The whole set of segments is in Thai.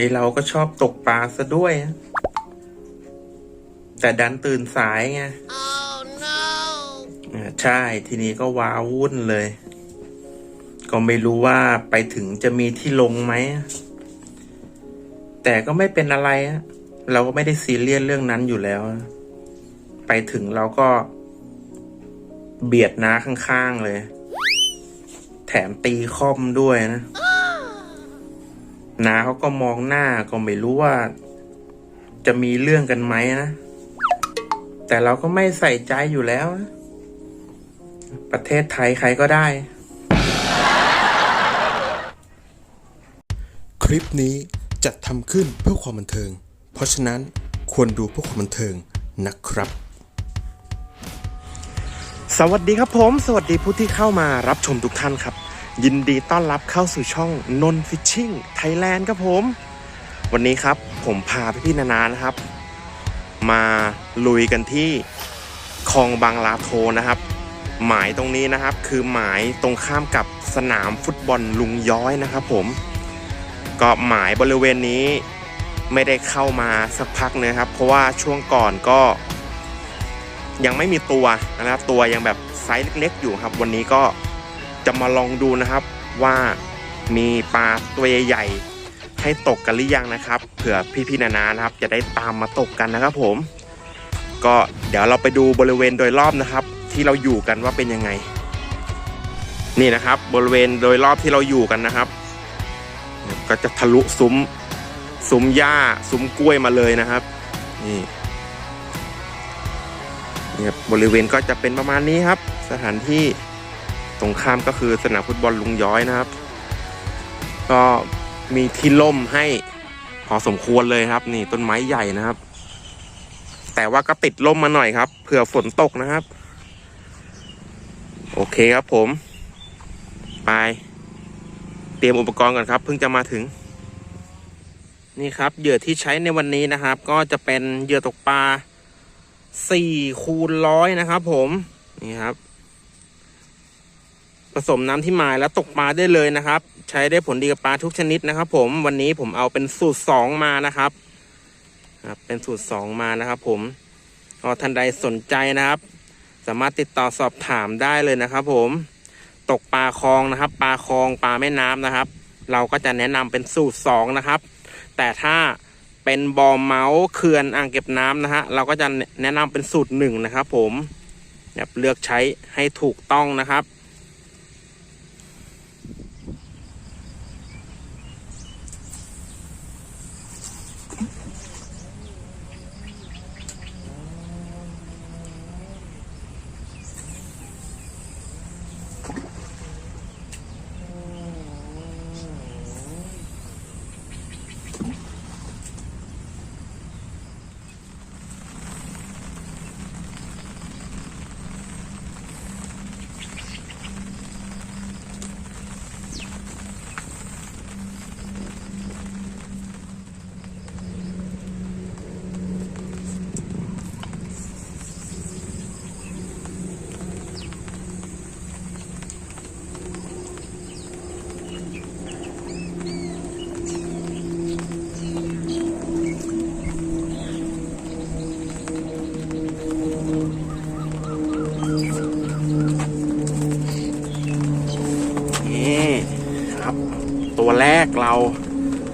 ไอเราก็ชอบตกปลาซะด้วยนะแต่ดันตื่นสายไงอ่าใช่ทีนี้ก็ว้าวุ่นเลย ก็ไม่รู้ว่าไปถึงจะมีที่ลงไหม แต่ก็ไม่เป็นอะไรอะเราก็ไม่ได้ซีเรียสเรื่องนั้นอยู่แล้วอะไปถึงเราก็ เบียดน้าข้างๆเลย แถมตีคอมด้วยนะ น้าเขาก็มองหน้าก็ไม่รู้ว่า จะมีเรื่องกันไหมนะ แต่เราก็ไม่ใส่ใจอยู่แล้ว ประเทศไทยใครก็ได้ คลิปนี้จัดทำขึ้นเพื่อความบันเทิง เพราะฉะนั้นควรดูเพื่อความบันเทิงนะครับ สวัสดีครับผม สวัสดีผู้ที่เข้ามารับชมทุกท่านครับ ยินดีต้อนรับเข้าสู่ช่องนนฟิชชิ่งไทยแลนด์ครับผม วันนี้ครับผมพาพี่ๆนานานะครับ มาลุยกันที่คลองบางลาโทนะครับ หมายตรงนี้นะครับคือหมายตรงข้ามกับสนามฟุตบอลลุงย้อยนะครับผม ก็หมายบริเวณนี้ไม่ได้เข้ามาสักพักนะครับ เพราะว่าช่วงก่อนก็ ยังไม่มีตัวนะครับตัวยังแบบไซส์เล็กๆอยู่ครับ วันนี้ก็ จะมาลองดูนะครับว่ามีปลาตัวใหญ่ให้ตกกันหรือยังนะครับเผื่อพี่ๆนานานะครับ จะได้ตามมาตกกันนะครับผม ก็เดี๋ยวเราไปดูบริเวณโดยรอบนะครับ ที่เราอยู่กันว่าเป็นยังไง นี่นะครับ บริเวณโดยรอบที่เราอยู่กันนะครับ ก็จะทะลุซุ้มซุ้มหญ้าซุ้มกล้วยมาเลยนะครับ นี่นี่ครับบริเวณก็จะเป็นประมาณนี้ครับ สถานที่ ตรงข้ามก็คือสนามฟุตบอลลุงย้อยนะครับ ก็มีที่ล่มให้พอสมควรเลยครับ นี่ต้นไม้ใหญ่นะครับ แต่ว่าก็ติดล่มมาหน่อยครับเผื่อฝนตกนะครับ โอเคครับผม ไป เตรียมอุปกรณ์ก่อนครับ เพิ่งจะมาถึง นี่ครับเหยื่อที่ใช้ในวันนี้นะครับ ก็จะเป็นเหยื่อตกปลาสี่คูณร้อยนะครับ ผมนี่ครับ สมน้ำที่หมายแล้วตกปลาได้เลยนะครับ ใช้ได้ผลดีกับปลาทุกชนิดนะครับ ผมวันนี้ผมเอาเป็นสูตรสองมานะครับครับเป็นสูตรสองมานะครับผมก็ท่านใดสนใจนะครับ สามารถติดต่อสอบถามได้เลยนะครับ ผมตกปลาคลองนะครับ ปลาคลองปลาแม่น้ำนะครับ เราก็จะแนะนำเป็นสูตรสองนะครับ แต่ถ้าเป็นบอมเมาส์เขื่อนอ่างเก็บน้ำนะฮะเราก็จะแนะนำเป็นสูตรหนึ่งนะครับ ผมเลือกใช้ให้ถูกต้องนะครับ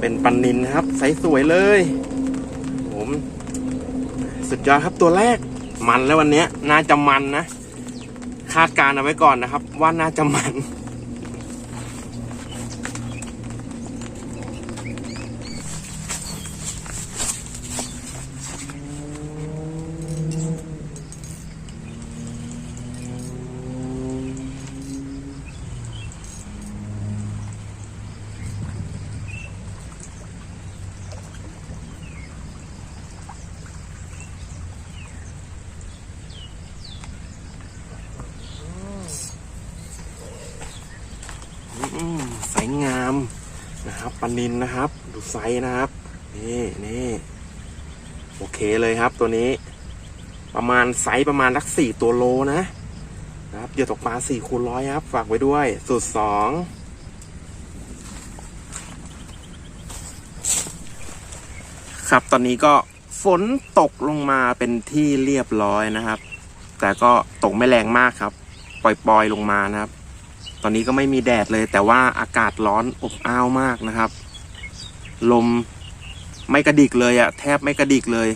เป็นปันนินครับใสสวยเลย ผม สุดยอดครับตัวแรก มันแล้ววันนี้น่าจะมันนะ คาดการเอาไว้ก่อนนะครับ ว่าน่าจะมัน อืมไซส์งามนะครับปลานินนะครับ ดู ไซส์นะครับ นี่นี่โอเคเลยครับตัวนี้ ประมาณไซส์ประมาณสักสี่ตัวโลนะ นะครับเหยื่อตกปลาสี่คูณร้อยครับ ฝากไว้ด้วย สูตรสองครับตอนนี้ก็ฝนตกลงมาเป็นที่เรียบร้อยนะครับ แต่ก็ตกไม่แรงมากครับ ปล่อยๆลงมานะครับ ตอนนี้ก็ไม่มีแดดเลย แต่ว่าอากาศร้อนอบอ้าวมากนะครับ ลมไม่กระดิกเลยอะแทบไม่กระดิกเลย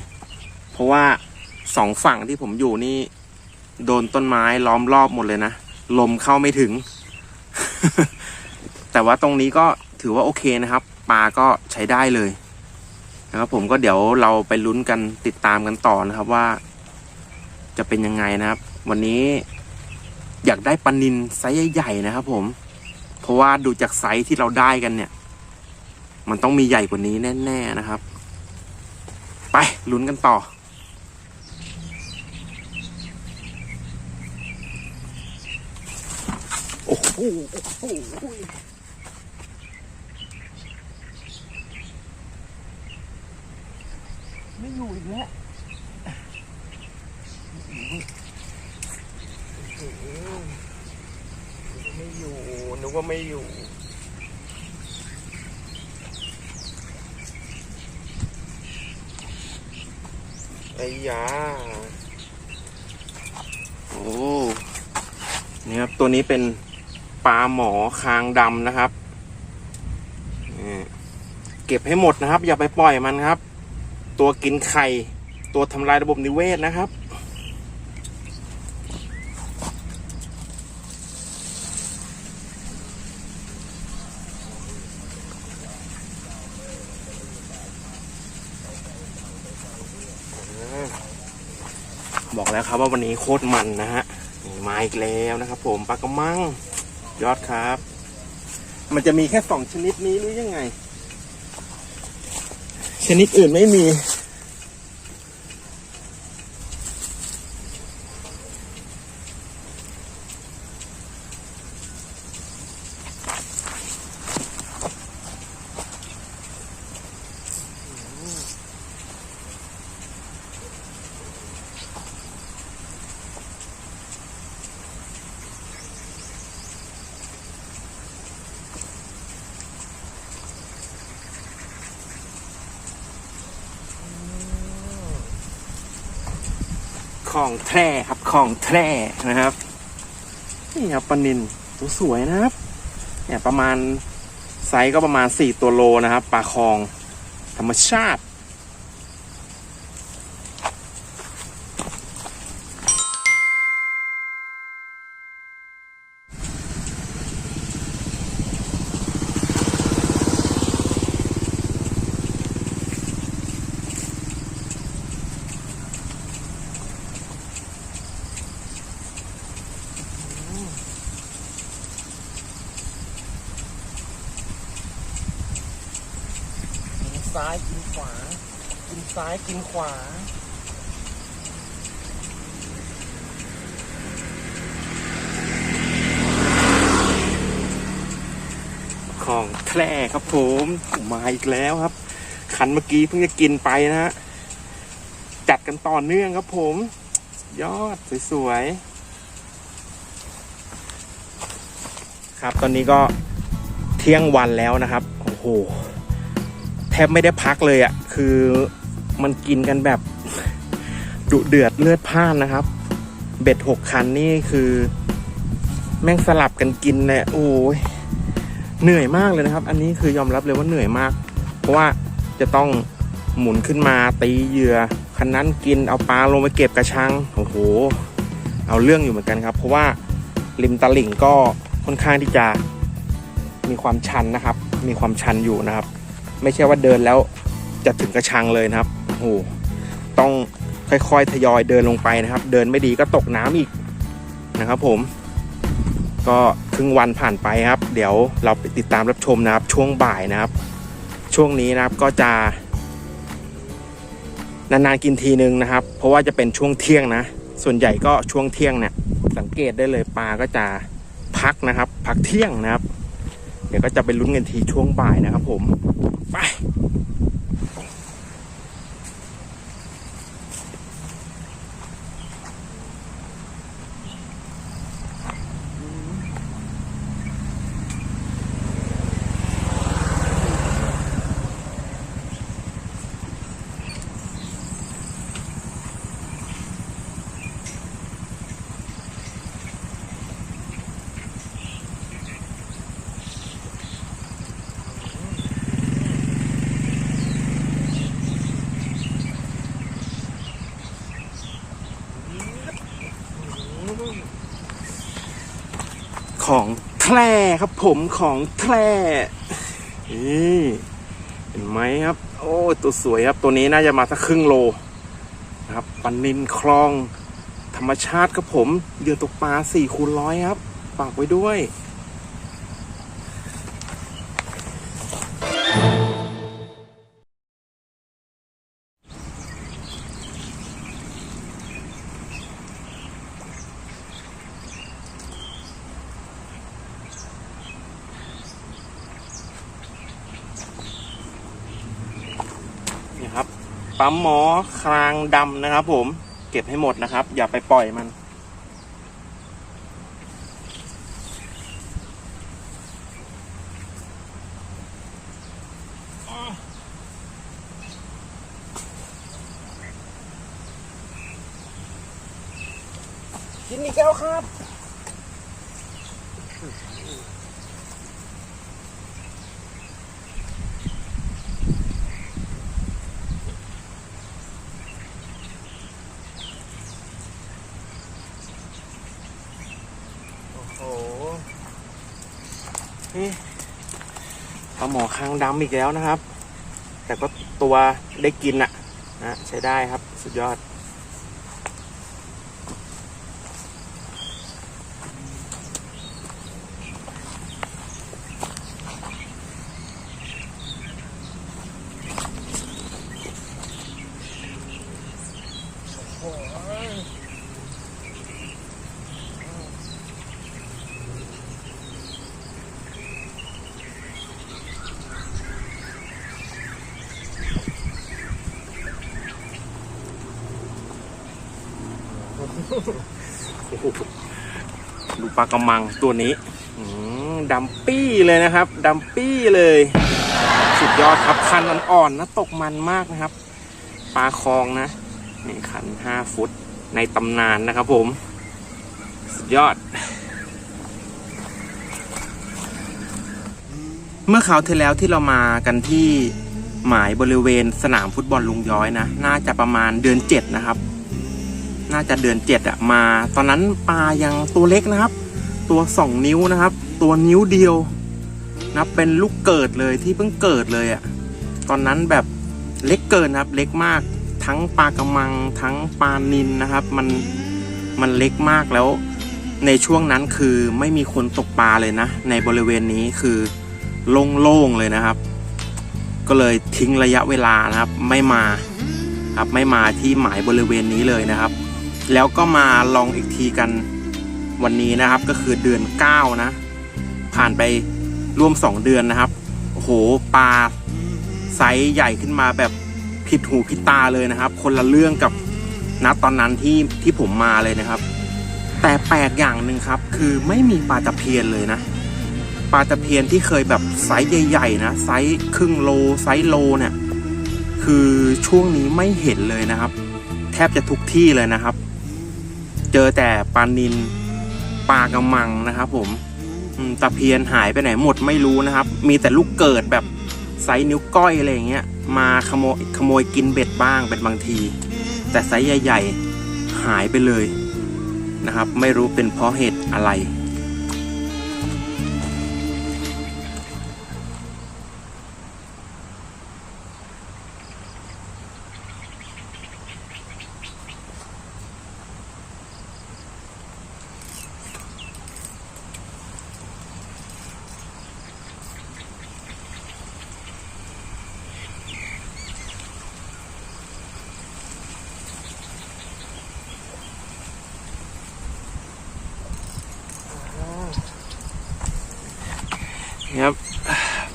เพราะว่าสองฝั่งที่ผมอยู่นี่ โดนต้นไม้ล้อมรอบหมดเลยนะ ลมเข้าไม่ถึง แต่ว่าตรงนี้ก็ถือว่าโอเคนะครับปลาก็ใช้ได้เลยนะครับผมก็เดี๋ยวเราไปลุ้นกันติดตามกันต่อนะครับว่า จะเป็นยังไงนะครับ วันนี้อยากได้ปลานินไซส์ใหญ่ๆนะครับผม เพราะว่าดูจากไซส์ที่เราได้กันเนี่ย มันต้องมีใหญ่กว่านี้แน่ๆนะครับ ไปลุ้นกันต่อ โอ้โหโอ้โหไม่อยู่อีกแล้วไม่อยู่นึกว่าไม่อยู่ ไอ้ยาโอ้นี่ครับ ตัวนี้เป็นปลาหมอคางดำนะครับเก็บให้หมดนะครับ อย่าไปปล่อยมันครับ ตัวกินไข่ ตัวทำลายระบบนิเวศนะครับ แล้วครับว่าวันนี้โคตรมันนะฮะมาอีกแล้วนะครับผมปลากระมังยอดครับ มันจะมีแค่สองชนิดนี้หรือยังไง ชนิดอื่นไม่มี ของแท้ครับของแท้นะครับนี่ครับปลานินตัวสวยนะครับ เนี่ยประมาณไซส์ก็ประมาณสี่ตัวโลนะครับปลาคองธรรมชาติ ซ้ายกินขวา กินซ้ายกินขวา ของแคร่ครับผมมาอีกแล้วครับคันเมื่อกี้เพิ่งจะกินไปนะฮะจัดกันต่อเนื่องครับผม ยอดสวยๆครับตอนนี้ก็เที่ยงวันแล้วนะครับ โอ้โห บไม่ได้พักเลยอะ่ะ คือมันกินกันแบบดุเดือดเลือดพ่านนะครับ เบ็ดหกคันนี่คือ แม่งสลับกันกินเลยโอ้ยเหนื่อยมากเลยนะครับ อันนี้คือยอมรับเลยว่าเหนื่อยมาก เพราะว่าจะต้องหมุนขึ้นมาตีเหยื่อคันนั้นกินเอาปลาลงไปเก็บกระชังโอ้โห เอาเรื่องอยู่เหมือนกันครับ เพราะว่าริมตลิ่งก็ค่อนข้างที่จะมีความชันนะครับ มีความชันอยู่นะครับ ไม่ใช่ว่าเดินแล้วจะถึงกระชังเลยนะครับโอ้โหต้องค่อยๆทยอยเดินลงไปนะครับ เดินไม่ดีก็ตกน้ำอีกนะครับ ผม ก็ครึ่งวันผ่านไปครับ เดี๋ยวเราไปติดตามรับชมนะครับ ช่วงบ่ายนะครับ ช่วงนี้นะครับก็จะนานๆกินทีนึงนะครับ เพราะว่าจะเป็นช่วงเที่ยงนะ ส่วนใหญ่ก็ช่วงเที่ยงเนี่ยสังเกตได้เลยปลาก็จะพักนะครับ พักเที่ยงนะครับ เดี๋ยวก็จะไปลุ้นกันทีช่วงบ่ายนะครับผม ไป ของ แท้ครับผมของแท้นี่เห็นไหมครับ โอ้ตัวสวยครับตัวนี้น่าจะมาสักครึ่งโลนะครับปันนินคลอง ธรรมชาติครับผมเดือตกปลาสี่คูณร้อยครับฝากไว้ด้วย ปั๊มหมอครางดำนะครับ ผม เก็บให้หมดนะครับ อย่าไปปล่อยมัน กินอีกแล้วครับ โอ้โหนี่ปลาหมอ คางดำอีกแล้วนะครับ แต่ก็ตัวได้กินอะนะใช้ได้ครับ สุดยอด ดูปลากระมังตัวนี้อืมดำปี้เลยนะครับดำปี้เลย สุดยอดครับคันอ่อนๆนะตกมันมากนะครับ ปลาคลองนะนี่คันห้าฟุตในตำนานนะครับผม สุดยอด เมื่อคราวที่แล้วที่เรามากันที่หมายบริเวณสนามฟุตบอลลุงย้อยนะ น่าจะประมาณเดือนเจ็ดนะครับ น่าจะเดือนเจ็ดอะมา ตอนนั้นปลายังตัวเล็กนะครับ ตัวสองนิ้วนะครับ ตัวนิ้วเดียวนับเป็นลูกเกิดเลยที่เพิ่งเกิดเลยอะตอนนั้นแบบเล็กเกินครับ เล็กมาก ทั้งปลากระมัง ทั้งปลานินนะครับ มันมันเล็กมากแล้ว ในช่วงนั้นคือไม่มีคนตกปลาเลยนะ ในบริเวณนี้คือโล่งๆเลยนะครับ ก็เลยทิ้งระยะเวลานะครับ ไม่มาครับไม่มาที่หมายบริเวณนี้เลยนะครับ แล้วก็มาลองอีกทีกันวันนี้นะครับ ก็คือเดือน 9 นะ ผ่านไปร่วม 2 เดือนนะครับโอ้โหปลาไซส์ใหญ่ขึ้นมาแบบผิดหูผิดตาเลยนะครับ คนละเรื่องกับนะตอนนั้นที่ที่ผมมาเลยนะครับ แต่แปลกอย่างหนึ่งครับ คือไม่มีปลาตะเพียนเลยนะปลาตะเพียนที่เคยแบบไซส์ใหญ่ๆนะไซส์ครึ่งโลไซส์โลเนี่ย คือช่วงนี้ไม่เห็นเลยนะครับ แทบจะทุกที่เลยนะครับ จอแต่ปลานินปลากระมังนะครับผมตะเพียนหายไปไหนหมดไม่รู้นะครับ มีแต่ลูกเกิดแบบไซส์นิ้วก้อยอะไรอย่างเงี้ย มาขโมยขโมยกินเบ็ดบ้างเป็นบางที แต่ไซส์ใหญ่ ๆ หายไปเลยนะครับ ไม่รู้เป็นเพราะเหตุอะไร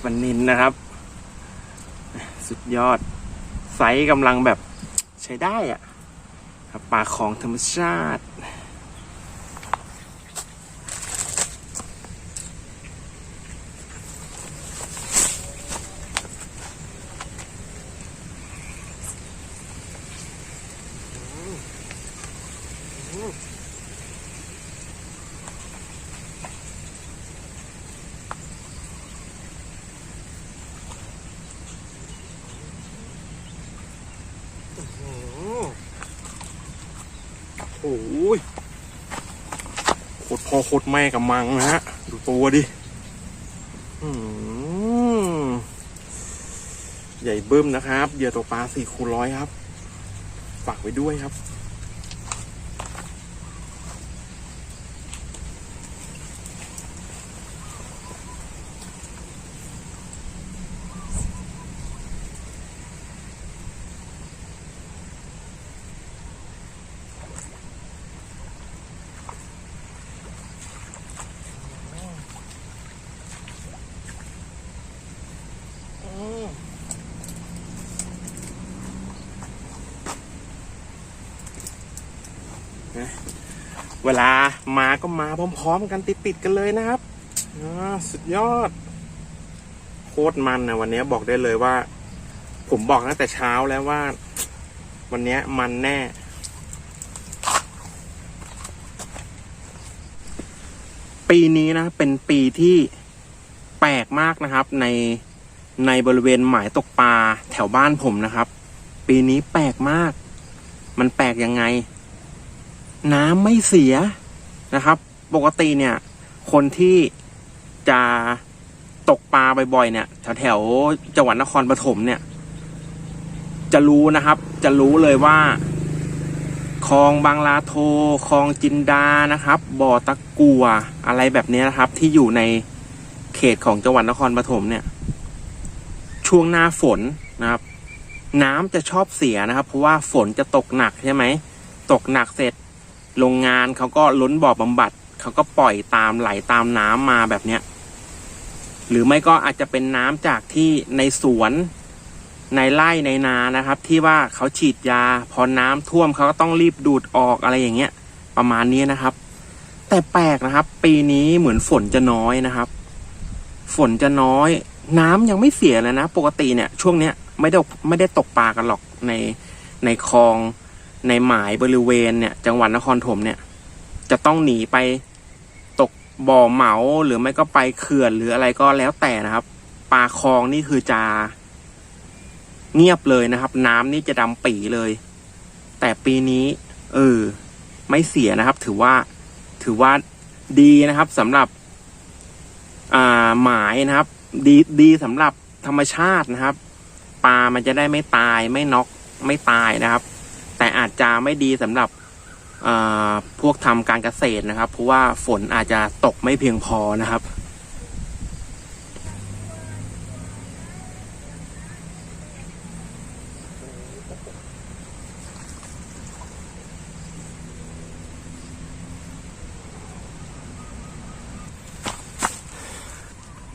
มันนินนะครับ สุดยอด ไซส์กำลังแบบใช้ได้อะปลาของธรรมชาติ โอ้ยโค ตรพ่อโคตรแม่กับมังนะฮะ ดูตัวดิใหญ่เบิ้มนะครับ เหยื่อตกปลาสี่คูร้อยครับ ฝากไว้ด้วยครับ เวลามาก็มาพร้อมๆกันติดๆกันเลยนะครับสุดยอด โคตรมันนะวันนี้บอกได้เลยว่า ผมบอกตั้งแต่เช้าแล้วว่า วันนี้มันแน่ ปีนี้นะ เป็นปีที่แปลกมากนะครับ ในในบริเวณหมายตกปลาแถวบ้านผมนะครับ ปีนี้แปลกมาก มันแปลกยังไง น้ำไม่เสียนะครับ ปกติเนี่ย คนที่จะตกปลาบ่อยๆเนี่ยแถวแถวจังหวัดนครปฐมเนี่ย จะรู้นะครับ จะรู้เลยว่าคลองบางลาโทคลองจินดานะครับ บ่อตะกัวอะไรแบบนี้นะครับ ที่อยู่ในเขตของจังหวัดนครปฐมเนี่ย ช่วงหน้าฝนนะครับ น้ำจะชอบเสียนะครับ เพราะว่าฝนจะตกหนักใช่ไหม ตกหนักเสร็จ โรงงานเขาก็ล้นบ่อบำบัดเขาก็ปล่อยตามไหลตามน้ำมาแบบเนี้ยหรือไม่ก็อาจจะเป็นน้ำจากที่ในสวนในไร่ในนานะครับ ที่ว่าเขาฉีดยา พอน้ำท่วมเขาก็ต้องรีบดูดออกอะไรอย่างเงี้ย ประมาณนี้นะครับ แต่แปลกนะครับ ปีนี้เหมือนฝนจะน้อยนะครับ ฝนจะน้อย น้ำยังไม่เสียเลยนะ ปกติเนี่ย ช่วงเนี้ยไม่ได้ไม่ได้ตกปลากันหรอกในในคลอง ในหมายบริเวณเนี่ย จังหวัดนครถมเนี่ย จะต้องหนีไปตกบ่อเหมาหรือไม่ก็ไปเขื่อนหรืออะไรก็แล้วแต่นะครับปลาคลองนี่คือจะเงียบเลยนะครับ น้ำนี่จะดำปีเลย แต่ปีนี้เออไม่เสียนะครับ ถือว่าถือว่าดีนะครับสำหรับอ่าหมายนะครับ ดีดีสำหรับธรรมชาตินะครับ ปลามันจะได้ไม่ตายไม่น็อกไม่ตายนะครับ แต่อาจจะไม่ดีสำหรับพวกทำการเกษตรนะครับ เพราะว่าฝนอาจจะตกไม่เพียงพอนะครับ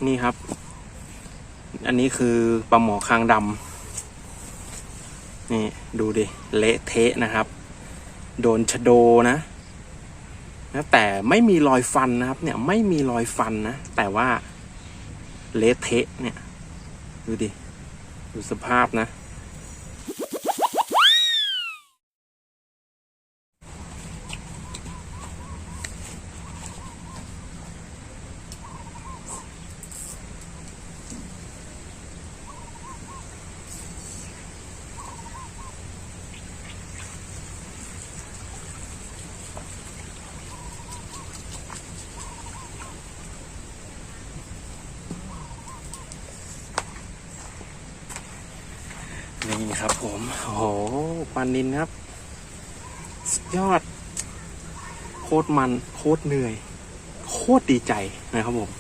นี่ครับ อันนี้คือปลาหมอคางดำ นี่ดูดิ เละเทะนะครับ โดนชะโดนะนะแต่ไม่มีรอยฟันนะครับ เนี่ยไม่มีรอยฟันนะ แต่ว่าเละเทะเนี่ย ดูดิ ดูสภาพนะ นี่ครับผม โอ้โห ปลานินครับสุดยอด โคตรมัน โคตรเหนื่อย โคตรดีใจนะครับผม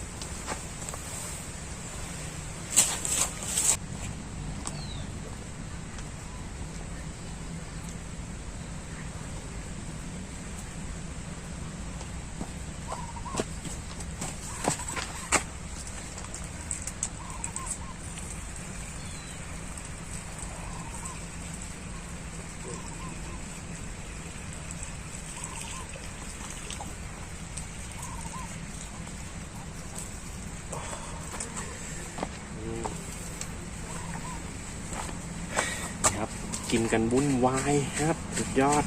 ครับ กันวุ่นวายครับสุดยอด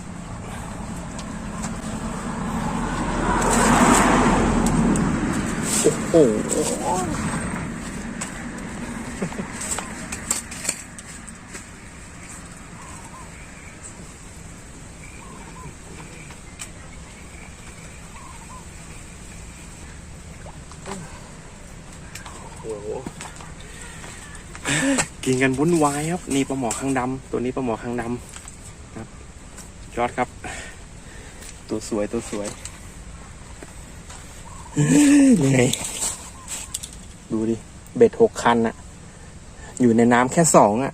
โอ้โห กินกันวุ่นวายครับนี่ปลาหมอคางดำตัวนี้ปลาหมอคางดำครับยอดครับ ตัวสวยตัวสวยเหนื่อยดูดิ เบ็ดหกคันอะอยู่ในน้ำแค่สองอะ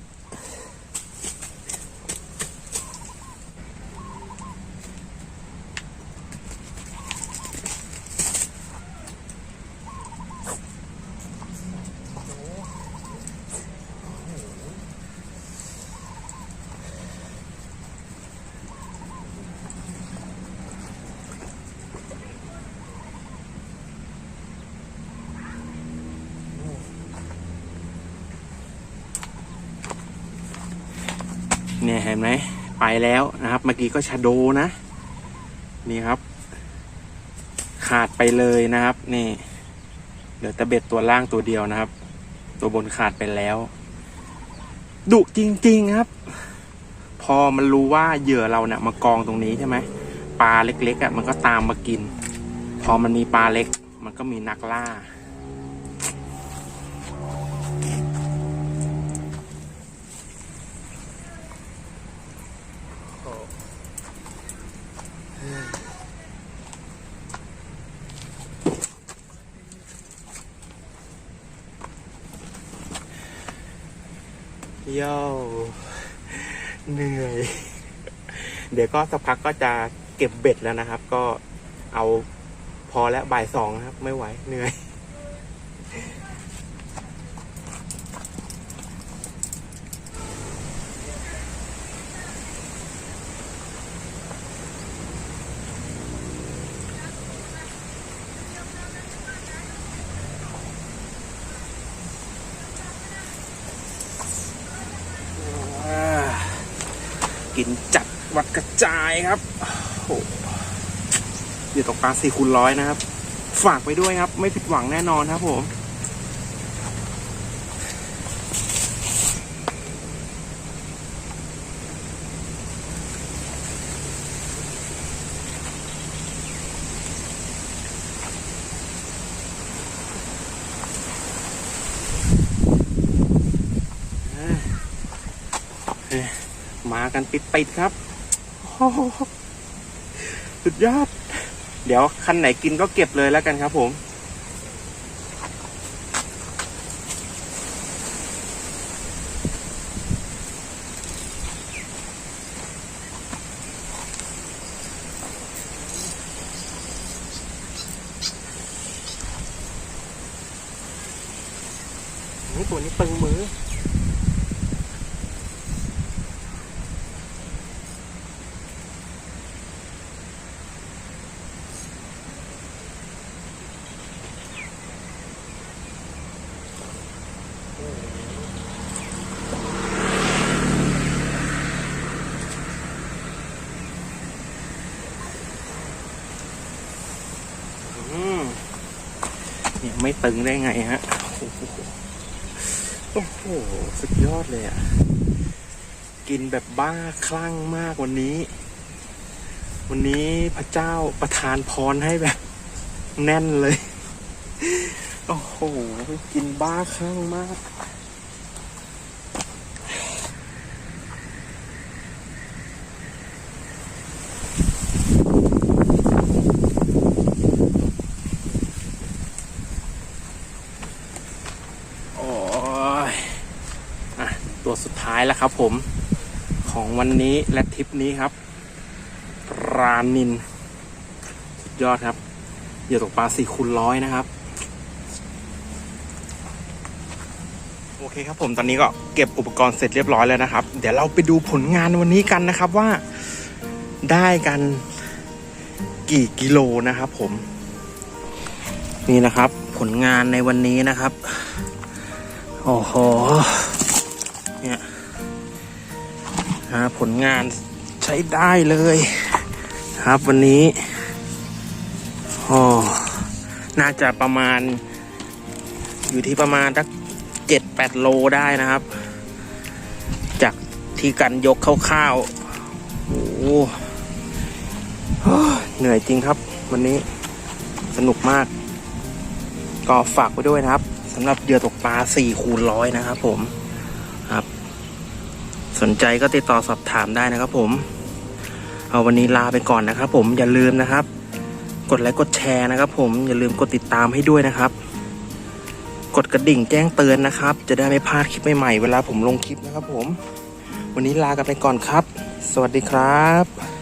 เนี่ยเห็นไหมไปแล้วนะครับ เมื่อกี้ก็ชาโดนะ นี่ครับ ขาดไปเลยนะครับ นี่เหลือต่เบ็ดตัวล่างตัวเดียวนะครับ ตัวบนขาดไปแล้วดุจริง ๆครับ พอมันรู้ว่าเหยื่อเราเนี่ยมากองตรงนี้ใช่ไหมปลาเล็กๆอะมันก็ตามมากิน พอมันมีปลาเล็ก มันก็มีนักล่า โย่เหนื่อย เดี๋ยวก็สักพักก็จะเก็บเบ็ดแล้วนะครับ ก็เอาพอแล้วบ่ายสองครับ ไม่ไหวเหนื่อย อ่ากินจัดวัดกระจายครับโอ้โหอยู่ ตกปลาสี่คูณร้อยนะครับ ฝากไปด้วยครับ ไม่ผิดหวังแน่นอนครับผม มากันปิดๆครับ สุดยอด เดี๋ยวคันไหนกินก็เก็บเลยแล้วกันครับผมนี่ตัวนี้ตึงมือมเนี่ยไม่ ตึงได้ไงฮะ โอ้โห สุดยอดเลยอะ กินแบบบ้าคลั่งมากวันนี้ วันนี้พระเจ้าประทานพรให้แบบ แน่นเลย โอ้โห กินบ้าคลั่งมาก โอ้ยอะตัว ครับผมของวันนี้และทริปนี้ครับรานินสุดยอดครับเหยื่อตกปลาสี่คูณร้อยนะครับ โอเคครับผมตอนนี้ก็เก็บอุปกรณ์เสร็จเรียบร้อยแล้วนะครับ เดี๋ยวเราไปดูผลงานวันนี้กันนะครับว่าได้กันกี่กิโลนะครับผม นี่นะครับ ผลงานในวันนี้นะครับ โอ้โห ผลงานใช้ได้เลยครับวันนี้โอ้น่าจะประมาณ อยู่ที่ประมาณสักเจ็ดแปดโลได้นะครับ จากที่กันยกคร่าวๆโอ้โหเหนื่อยจริงครับ วันนี้สนุกมาก ก็ฝากไว้ด้วยนะครับสำหรับเหยื่อตกปลา4คูณร้อยนะครับผม สนใจก็ติดต่อสอบถามได้นะครับผม เอาวันนี้ลาไปก่อนนะครับผมอย่าลืมนะครับ กดไลค์กดแชร์นะครับ ผมอย่าลืมกดติดตามให้ด้วยนะครับ กดกระดิ่งแจ้งเตือนนะครับ จะได้ไม่พลาดคลิปใหม่ๆเวลาผมลงคลิปนะครับ ผม วันนี้ลากันไปก่อนครับ สวัสดีครับ